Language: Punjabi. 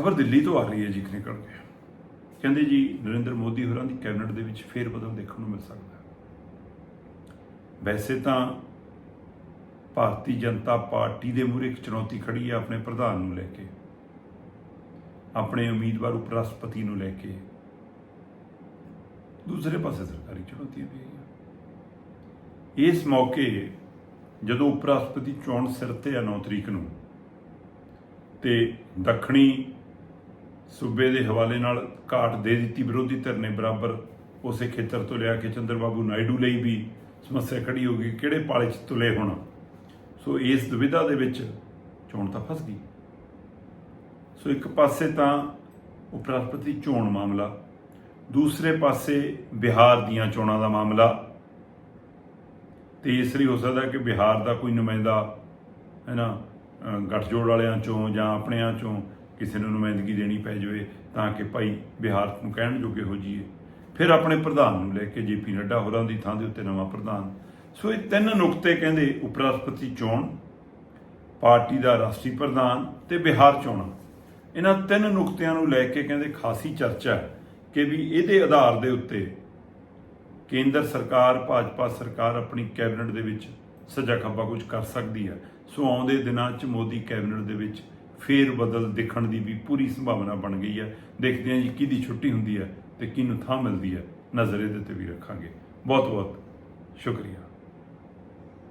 ਖਬਰ ਦਿੱਲੀ ਤੋਂ ਆ ਰਹੀ ਹੈ ਜੀ ਨਿਕਲ ਕੇ ਕਹਿੰਦੇ ਜੀ, ਨਰਿੰਦਰ ਮੋਦੀ ਹੋਰਾਂ ਦੀ ਕੈਬਨਿਟ ਦੇ ਵਿੱਚ ਫੇਰ ਬਦਲ ਦੇਖਣ ਨੂੰ ਮਿਲ ਸਕਦਾ ਹੈ। ਵੈਸੇ ਤਾਂ ਭਾਰਤੀ ਜਨਤਾ ਪਾਰਟੀ ਦੇ ਮੂਹਰੇ ਇੱਕ ਚੁਣੌਤੀ ਖੜੀ ਹੈ ਆਪਣੇ ਪ੍ਰਧਾਨ ਨੂੰ ਲੈ ਕੇ, ਆਪਣੇ ਉਮੀਦਵਾਰ ਉਪ ਰਾਸ਼ਟਰਪਤੀ ਨੂੰ ਲੈ ਕੇ। ਦੂਸਰੇ ਪਾਸੇ ਸਰਕਾਰੀ ਚੁਣੌਤੀਆਂ ਵੀ ਹੈਗੀਆਂ। ਇਸ ਮੌਕੇ ਜਦੋਂ ਉਪ ਰਾਸ਼ਟਰਪਤੀ ਚੋਣ ਸਿਰ ਤੇ ਆ 9 ਤਰੀਕ ਨੂੰ, ਤੇ ਦੱਖਣੀ ਸੂਬੇ ਦੇ ਹਵਾਲੇ ਨਾਲ ਘਾਟ ਦੇ ਦਿੱਤੀ ਵਿਰੋਧੀ ਧਿਰ ਨੇ ਬਰਾਬਰ ਉਸੇ ਖੇਤਰ ਤੋਂ ਲਿਆ ਕੇ ਚੰਦਰਬਾਬੂ ਨਾਇਡੂ ਲਈ ਵੀ ਸਮੱਸਿਆ ਖੜੀ ਹੋ ਗਈ, ਕਿਹੜੇ ਪਾਲੇ 'ਚ ਤੁਲੇ ਹੁਣ? ਸੋ ਇਸ ਦੁਵਿਧਾ ਦੇ ਵਿੱਚ ਚੋਣ ਤਾਂ ਫਸ ਗਈ। ਸੋ ਇੱਕ ਪਾਸੇ ਤਾਂ ਉਪ ਰਾਸ਼ਟਰਪਤੀ ਚੋਣ ਮਾਮਲਾ, ਦੂਸਰੇ ਪਾਸੇ ਬਿਹਾਰ ਦੀਆਂ ਚੋਣਾਂ ਦਾ ਮਾਮਲਾ, ਤੇ ਇਸ ਲਈ ਹੋ ਸਕਦਾ ਕਿ ਬਿਹਾਰ ਦਾ ਕੋਈ ਨੁਮਾਇੰਦਾ, ਹੈ ਨਾ ਅਹ ਗੱਠਜੋੜ ਵਾਲਿਆਂ ਚੋਂ ਜਾਂ ਆਪਣਿਆਂ ਚੋਂ ਕਿਸੇ ਨੂੰ ਨੁਮਾਇੰਦਗੀ ਦੇਣੀ ਪੈ ਜਾਵੇ ਤਾਂ ਕਿ ਭਾਈ ਬਿਹਾਰ ਨੂੰ ਕਹਿਣ ਜੋਗੇ ਹੋ ਜਾਈਏ। ਫਿਰ ਆਪਣੇ ਪ੍ਰਧਾਨ ਨੂੰ ਲੈ ਕੇ ਜੇਪੀ ਨੱਡਾ ਹੋਰਾਂ ਦੀ ਥਾਂ ਦੇ ਉੱਤੇ ਨਵਾਂ ਪ੍ਰਧਾਨ। ਸੋ ਇਹ ਤਿੰਨ ਨੁਕਤੇ ਕਹਿੰਦੇ ਉਪ ਰਾਸ਼ਟਰਪਤੀ ਚੋਣ, ਪਾਰਟੀ ਦਾ ਰਾਸ਼ਟਰੀ ਪ੍ਰਧਾਨ ਤੇ ਬਿਹਾਰ ਚੋਣਾਂ। ਇਹਨਾਂ ਤਿੰਨ ਨੁਕਤਿਆਂ ਨੂੰ ਲੈ ਕੇ ਕਹਿੰਦੇ ਖਾਸੀ ਚਰਚਾ ਕਿ ਵੀ ਇਹਦੇ ਆਧਾਰ ਦੇ ਉੱਤੇ ਕੇਂਦਰ ਸਰਕਾਰ, ਭਾਜਪਾ ਸਰਕਾਰ ਆਪਣੀ ਕੈਬਨਿਟ ਦੇ ਵਿੱਚ ਸੱਜਾ ਖੱਬਾ ਕੁਝ ਕਰ ਸਕਦੀ ਹੈ। ਸੋ ਆਉਂਦੇ ਦਿਨਾਂ 'ਚ ਮੋਦੀ ਕੈਬਨਿਟ ਦੇ ਵਿੱਚ ਫੇਰ ਬਦਲ ਦੇਖਣ ਦੀ ਵੀ ਪੂਰੀ ਸੰਭਾਵਨਾ ਬਣ ਗਈ ਹੈ। ਦੇਖਦੇ ਹਾਂ ਜੀ ਕਿਹਦੀ ਛੁੱਟੀ ਹੁੰਦੀ ਹੈ ਤੇ ਕਿਹਨੂੰ ਥਾਂ ਮਿਲਦੀ ਹੈ। ਨਜ਼ਰ ਇਹਦੇ ਤੇ ਵੀ ਰੱਖਾਂਗੇ। ਬਹੁਤ ਬਹੁਤ ਸ਼ੁਕਰੀਆ।